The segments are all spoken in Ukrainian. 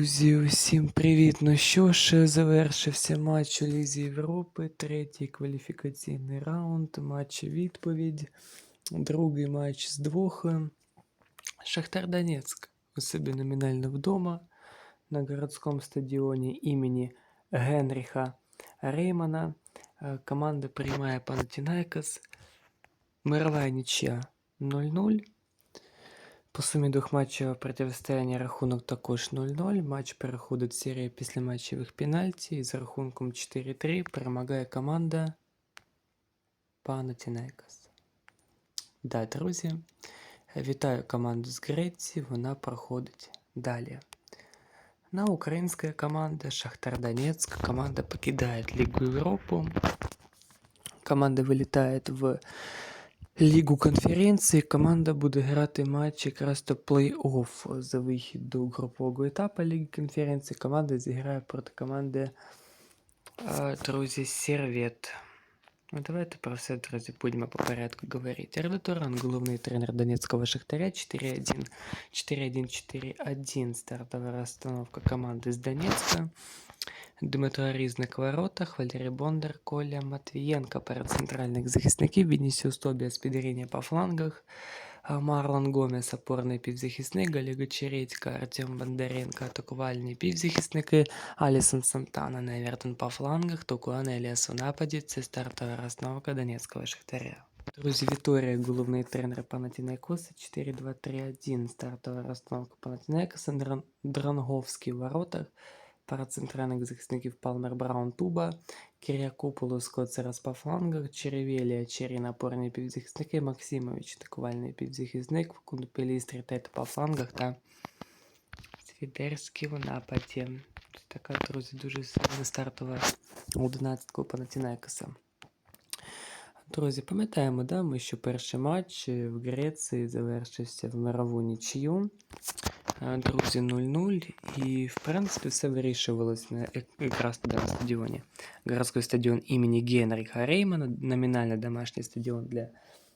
Друзі, усім привіт! Ну що ж, завершився матч у Лізі Європи, третій кваліфікаційний раунд, матч відповідь, другий матч з двох. Шахтар Донецьк у себе номінально вдома на городському стадіоні імені Генріха Реймана. Е, Команда приймає Панатінайкос. Мирова нічия 0-0. По сумі двох матчів протистояння рахунок також 0-0. Матч переходить в серію післяматчевих пенальті. І за рахунком 4-3 перемагає команда Панатінайкос. Да, друзі, вітаю команду з Греції. Вона проходить далі. На українська команда Шахтар Донецьк. Команда покидає Лігу Європу. Команда вилітає в Лігу конференції команда буде грати матч якраз то плей-офф за вихід до групового етапу Ліги конференції. Команда зіграє проти команди а, друзі Сервет. Ну, давайте про все, друзі, будемо по порядку говорити. Ердо Туран, головний тренер Донецького Шахтаря 4-1, 4-1-4-1 стартова розстановка команди з Донецька. Дмитро Різник воротах, Валерій Бондар, Коля Матвієнко. Перед центральних захисників, Вінісіус Тобіас підріння по флангах, Марлон Гомес, опорний півзахисник, Галіга Чередька, Артем Бондаренко, атакувальні півзахисники, Алісон Сантана, Невертон по флангах, Токуан Еліас у нападі. Це стартова розстановка Донецького Шахтаря. Друзі, Віторія, головний тренер Панатінайкоса, 4-2-3-1, стартова розстановка Панатінайкоса, Дранговський в воротах, Пара центральних захисників Палмер Браун Туба, Кірякопулос Коцерас по флангах, Черевелія, Чері напорні півзахисники, Максимович атакувальний півзахисник, Кундпелістрі Тет по флангах та Свідерський в нападі. Така, друзі, дуже сильна стартова 11 Панатінайкоса. Друзі, пам'ятаємо, да, ми, що перший матч в Греції завершився в мирову нічию. Е, Друзі, 0-0. І, в принципі, все вирішувалось на як- якраз тоді на стадіоні. Городський стадіон імені Генріха Реймана, номінально домашній стадіон для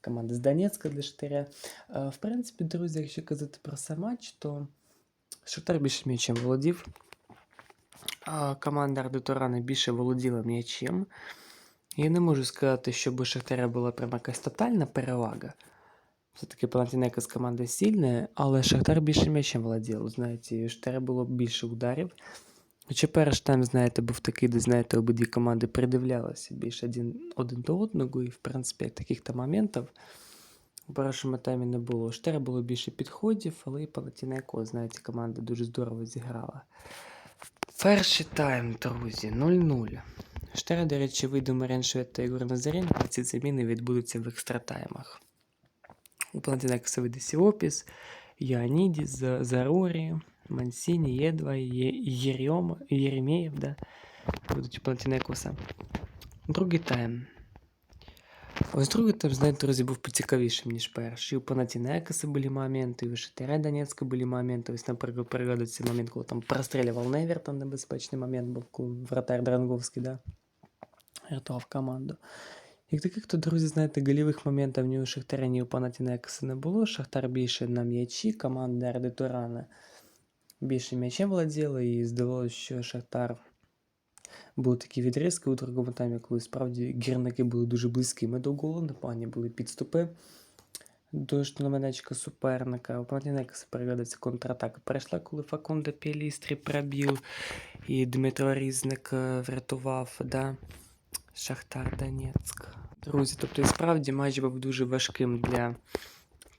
команди з Донецька для Шахтаря. Е, В принципі, друзі, якщо казати про сам матч, то Шахтар більше м'ячем володів. А Команда Ардутурана більше володіла м'ячем. Я не можу сказати, щоб у Шахтаря була прямо якась тотальна перевага. Все-таки Панатінекос команда сильна, але Шахтар більше м'ячем володів. Знаєте, Шахтаря було більше ударів. Хоча перший тайм, знаєте, був такий, де, знаєте, обидві команди придивлялися більше один, один до одного, і, в принципі, таких то моментів у першому таймі не було. Шахтаря було більше підходів, але і Панатінекос, знаєте, команда дуже здорово зіграла. Перший тайм, друзі, 0-0. Штара, до речі, вийде Маріан Швед та Ігор Назарін, а ці заміни відбудуться в екстратаймах. У Панатінекоса вийде Сіопіс, Йоанідіс, За- Зарорі, Мансіні, Єдва, Є- Єрьома, Єремєєв, да, будуть у Панатінекоса. Другий тайм. Ось другий тайм, знаєте, друзі, був поцікавішим, ніж перший. У Панатінекоса були моменти, і у Шахтаря Донецька були моменти. Ось, наприклад, пригадується момент, коли там прострілював Невертон, небезпечний момент був, коли вратар Дранговський, да, рятував команду. Як таких, то, друзі, знаєте, голівих моментів ні у Шахтаря, ні у Панатінекоса не було. Шахтар більше на м'ячі, команда Арди Турана більше м'ячем володіла, і здавалося, що Шахтар були такі відрізки у другому таймі, коли справді гірники були дуже близькими до голу, непогані були підступи до штурманечка суперника. У Панатінекоса переглядається контратака. Перейшла, коли Факунда Пілістрі пробив, і Дмитро Різник е, врятував, да? Шахтар Донецьк. Друзі, тобто і справді матч був дуже важким для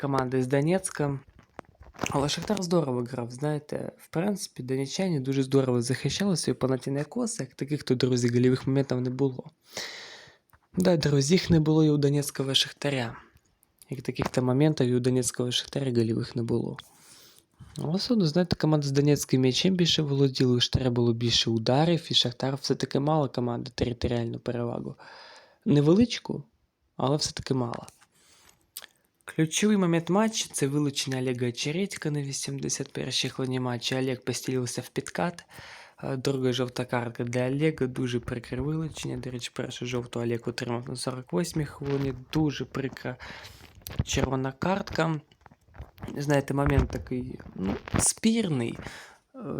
команди з Донецька. Але Шахтар здорово грав, знаєте, в принципі, донеччані дуже здорово захищалися, і Панатінайкос, як таких то, друзі, голівих моментів не було. Да, друзі, їх не було і у Донецького Шахтаря. Як таких то моментів і у Донецького Шахтаря голівих не було. Але все одно, знаєте, команда з Донецьким м'ячем більше володіла, Шахтаря було більше ударів, і Шахтар все-таки мала команда територіальну перевагу. Невеличку, але все-таки мала. Ключовий момент матчу це вилучення Олега Чередька на 81-й хвилині матчу. Олег постілився в підкат. Е, Друга жовта картка для Олега, дуже прикре вилучення. До речі, першу жовту Олег отримав на 48-й хвилині. Дуже прикра червона картка. Знаєте, момент такий ну, спірний.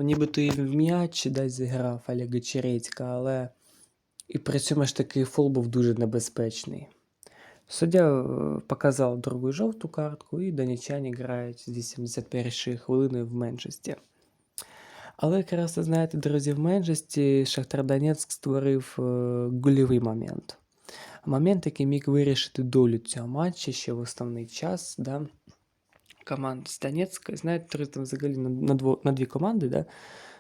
нібито і в м'яч десь зіграв Олега Черецька, але і при цьому ж таки фол був дуже небезпечний. Суддя е, показав другу жовту картку, і донеччані грають зі 71 хвилини в меншості. Але якраз, знаєте, друзі, в меншості Шахтар Донецьк створив е, гольовий момент. Момент, який міг вирішити долю цього матчу ще в основний час. Да? Команд з Донецька, знаєте, друзі, там взагалі на, на, дво, на дві команди, да?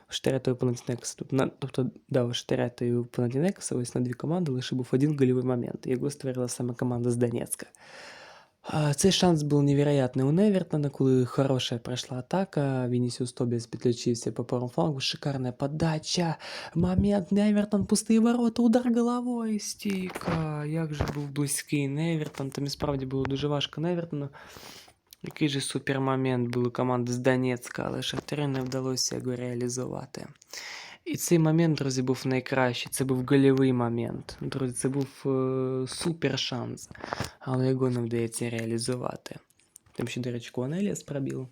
Штирета і Панатінекс. Тобто, на, тобто да, у Штирета і Панатінекса ось на дві команди лише був один гольовий момент. Його створила саме команда з Донецька. А, Цей шанс був невероятний у Невертона, коли хороша пройшла атака. Вінісіус Тобіас підключився по правому флангу. Шикарна подача. Момент Невертон, пустые ворота, удар головою. Стійка. Як же був близький Невертон. Там і справді було дуже важко Невертону. Який же супермомент був команди з Донецька, але Шахтарю не вдалося його реалізувати. І цей момент, друзі, був найкращий. Це був гольовий момент. Друзі, це був е, супер шанс, але його не вдається реалізувати. Там ще, до речі, Куанеліас пробіл.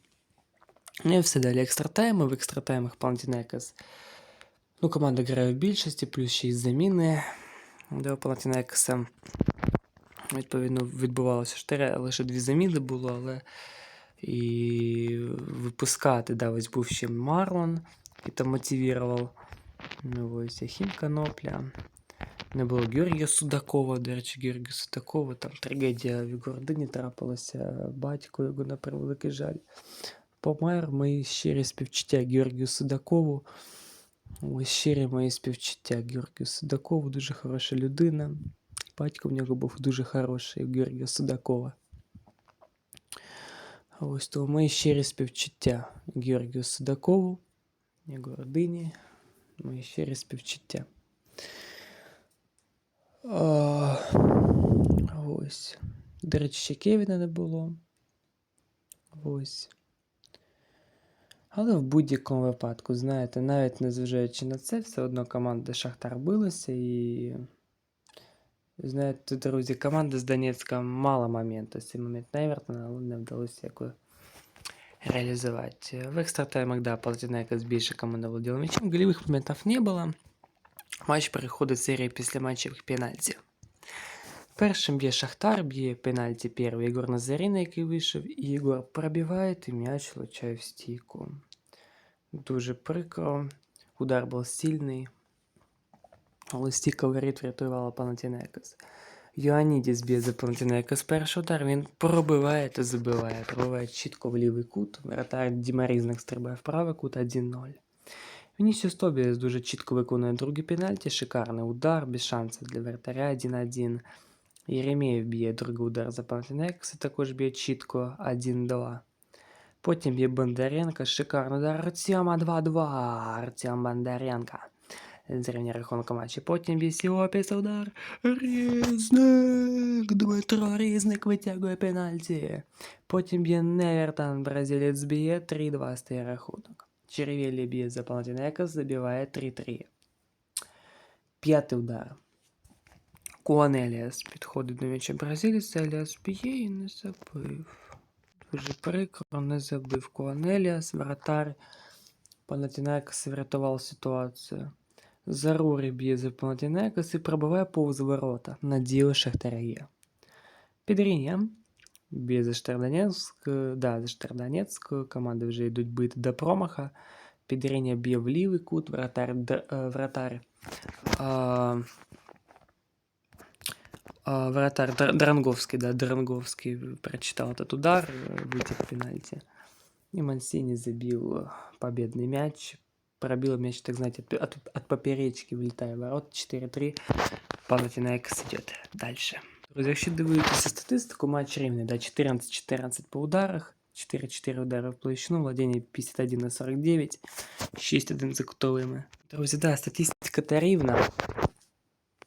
Ну і все далі. Екстратайми. В екстратаймах Палантінекас. Ну, команда грає в більшості, плюс ще й заміни до Палантінекаса. Відповідно, відбувалося 4, лише дві заміни було, але і випускати, да, ось був ще Марлон, який там мотивував. Ну, ось Ахім Конопля. Не було Георгія Судакова, до речі, Георгія Судакова, там трагедія в Гордині трапилася, батько його на превеликий жаль. Помер мої щирі співчуття Георгію Судакову. Ось щирі мої співчуття Георгію Судакову, дуже хороша людина. Батько в нього був дуже хороший, у Георгія Судакова. Ось то мої щирі співчуття Георгію Судакову, його родині. Мої щирі співчуття. А, ось. До речі, ще Кевіна не було. Ось. Але в будь-якому випадку, знаєте, навіть незважаючи на це, все одно команда Шахтар билася і. Знаєте, друзі, команда з Донецька мала моменту. Цей момент Невертона, але не вдалося якось реализовать. В экстра-таймах, да, Палатинайкос більше команда владела мячом. Голевых моментов не было. Матч переходить серії після матчів пенальті. Першим б'є Шахтар, б'є пенальті перший Ігор Назаріна, який вийшов, і Ігор пробиває, і м'яч влучає в стійку. Дуже прикро. Удар був сильний. Але стійка воріт врятувала Панатінекос. Йоанідіс б'є за Панатінекос перший удар, він пробиває та забиває. Пробиває чітко в лівий кут. Вратар Дімарізник стрибає в правий кут 1-0. Вінісіус Тобіас дуже чітко виконує другий пенальті, шикарний удар, без шансів для вратаря 1-1. Єремєєв б'є другий удар за Панатінекос і також б'є чітко 1-2. Потім б'є Бондаренко, шикарний удар. Артема 2-2. Артем Бондаренко. Зрівня рахунку матчі. Потім б'є Сіопіс удар. Різник. Дмитро Різник витягує пенальті. Потім б'є Невертон. Бразилець б'є 3-2 стає рахунок. Червілі б'є за Палатінекос, забиває 3-3. П'ятий удар. Куанеліас підходить до м'яча бразилець, Еліас б'є і не забив. Дуже прикро, не забив Куанеліас, вратар. Панатінекос врятував ситуацію. Зарури б'є за Панатінекос і пробиває повз ворота. На діло Шахтаря є. Підріння б'є за Штардонецьк. Да, за Штардонецьк. Команди вже йдуть бити до промаха. Підріння б'є в лівий кут, вратар, д, е, вратар, а, а, вратар Др- Дранговский, да, Дранговский прочитал этот удар, э, вытек пенальти. И Мансини забил э, победный мяч. Пробил мяч, так знаете, от, от, от поперечки вылетая в ворот. 4-3. Панатинайкос идет дальше. Друзі, якщо дивитися статистику, матч рівний, да, 14-14 по ударах, 4-4 удари в площину, владіння 51 на 49, 6-1 за кутовими. Друзі, да, статистика та рівна.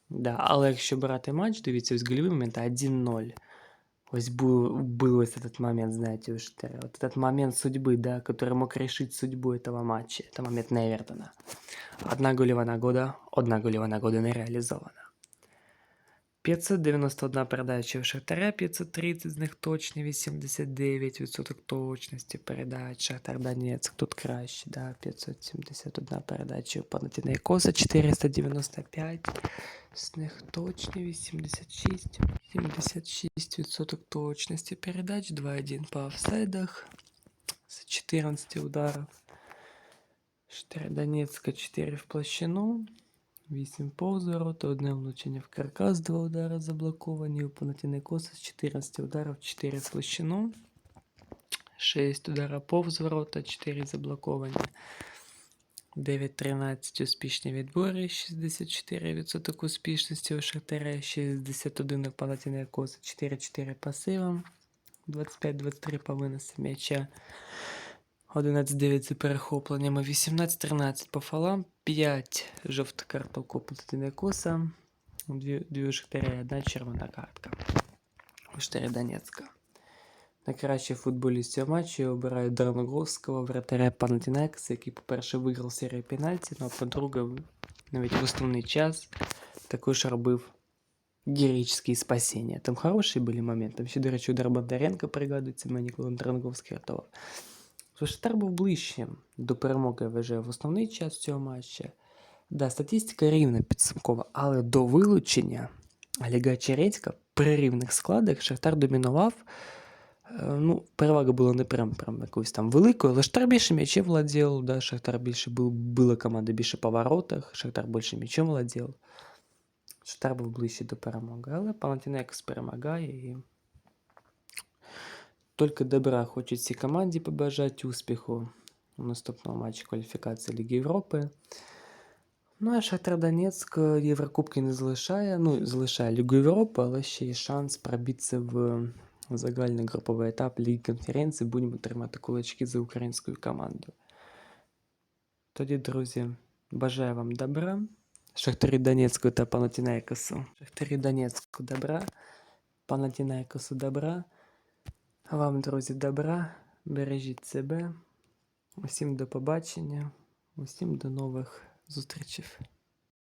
Да, але якщо брати матч, дивіться, ось гольові моменти 1-0. Ось был, был ось этот момент, знаете, у Штера. Вот этот момент судьбы, да, который мог решить судьбу этого матча. Это момент Невертона. Одна голева нагода, одна голева нагода не реалізована. 591 передача у Шахтаря, 530 з них точні, 89% точності передач. Шахтар Донецьк тут краще, да, 571 передача у Панатінайкоса, 495 з них точні, 86, 76% точності передач, 2-1 по офсайдах з 14 ударів. 4 Донецька, 4 в площину. 8 повз ворота, одне влучення в каркас, 2 удари заблоковані. У Панатінайкоса з 14 ударів, 4 в площину. 6 ударів повз ворота, 4 заблоковані. 9-13 успішні відбори, 64% успішності у Шахтаря, 61 у Панатінайкоса, 4-4 пасивам, 25-23 по виносу м'яча. 11-9 за перехопленнями, 18-13 по фалам, 5 жовта карток у Панатінайкоса, 2, 2 у Шахтаря і одна червона картка. У Шахтаря Донецька. Найкращий футболіст цього матчу я обираю Драногровського, вратаря Панатінайкоса, який, по-перше, виграв серію пенальті, ну, а по-друге, навіть в основний час також робив героїчні спасіння. Там хороші були моменти. Там ще, до речі, удар Бондаренка пригадується мені, коли Драногровський рятував. Шахтар був ближчим до перемоги, вважаю, в основний час цього матча. Да, статистика рівна підсумкова, але до вилучення Олега Черецька при рівних складах Шахтар домінував. Е, Ну, перевага була не прям, прям якоюсь там великою, але Шахтар більше м'ячем владів, да, Шахтар більше був, була команда більше по воротах, Шахтар більше м'ячем владів. Шахтар був ближче до перемоги, але Панатінекс перемагає і тільки добра хочуть цій команді побажати успіху у наступному матчі кваліфікації Ліги Європи. Ну, а Шахтар Донецьк Єврокубки не залишає. Ну, залишає Лігу Європи, але ще є шанс пробитися в загальний груповий етап Ліги конференції. Будемо тримати кулачки за українську команду. Тоді, друзі, бажаю вам добра. Шахтарі Донецьку та Панатінайкосу. Шахтарі Донецьку добра. Панатінайкосу добра. Вам, друзі, добра. Бережіть себе. Усім до побачення. Усім до нових зустрічей.